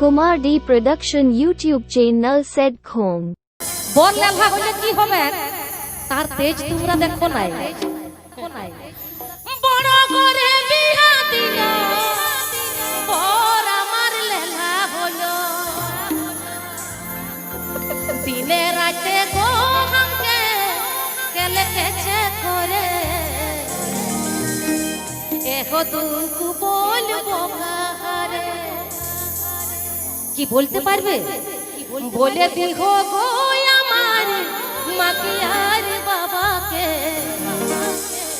Kumar D Production YouTube channel said Khong. বর লেভা হলে কি হবে? তার তেজ তোমরা দেখো নাই। বড় করে বিয়া দিল, বর আমার লেলা হলো। দিনে রাতে গো হামকে কেলে কেছে করে। এহ দুঃখ কি বলতে পারবে? বলে দেখো গো আমার মাকে আর বাবাকে।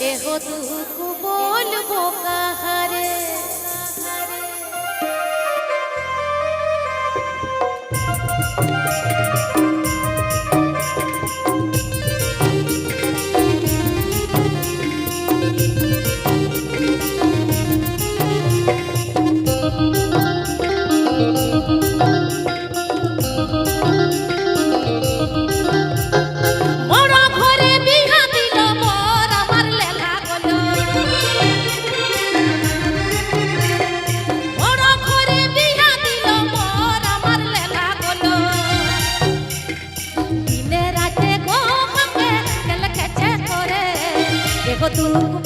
এহ তুকু বলব কাহারে? you.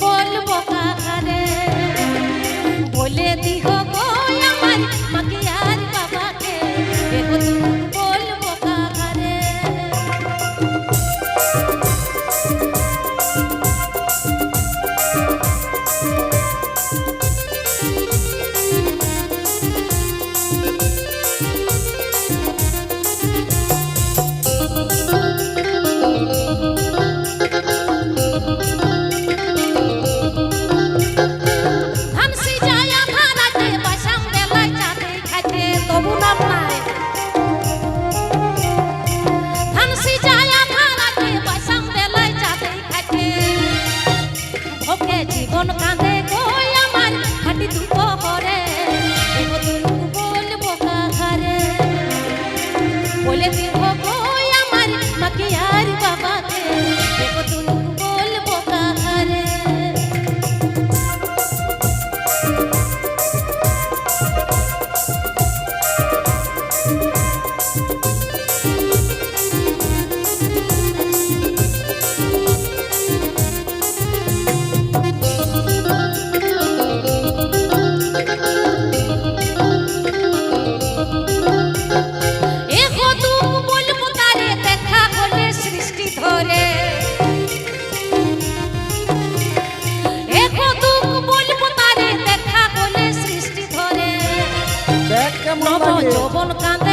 Gracias. kon kan